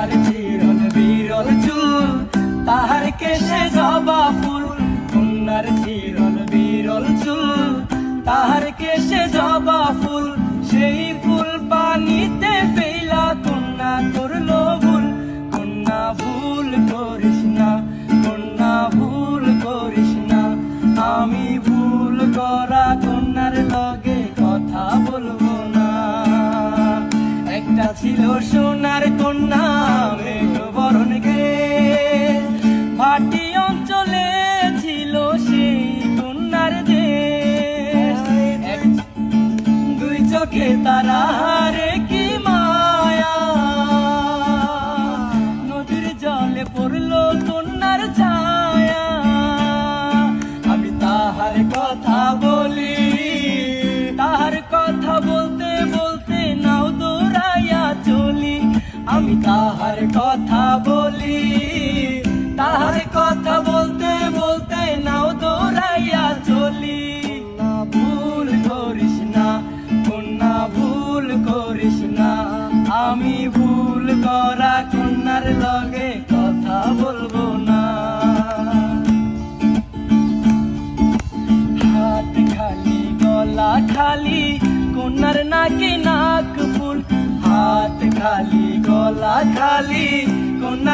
তাহার চিরন বিরল চুল, তাহার কেশে জবা ফুল, কন্যার চিরন বিরল চুল, তাহার কেশে জবা ফুল, সেই ফুল পানিতে পেলা কন্যা করল ভুল কন্যা ভুল করিস না, কন্যা ভুল করিস না, আমি ভুল করা কন্যার লগে কথা বলব না। একটা ছিল সোনার কন্যা ভাটি অঞ্চলে ছিল সেই কন্যার দেশ। দুই চোখে তারা রে কি মায়া। নদীর জলে পড়ল কন্যার ছায়া। আমি তাহার কথা বলি, তাহার কথা বলতে বলতে নাও দৌড়াইয়া চলি। আমি তাহার কথা বলি। তাহার কথা বলতে বলতে নাও দৌড়াইয়া চলি। না ভুল করিস না, কন্যা ভুল করিস না। আমি ভুল করা কন্যার লগে কথা বলব না। হাত খালি, গলা খালি, কন্যার নাকি নাক ফুল। হাত খালি, গলা খালি কন্যার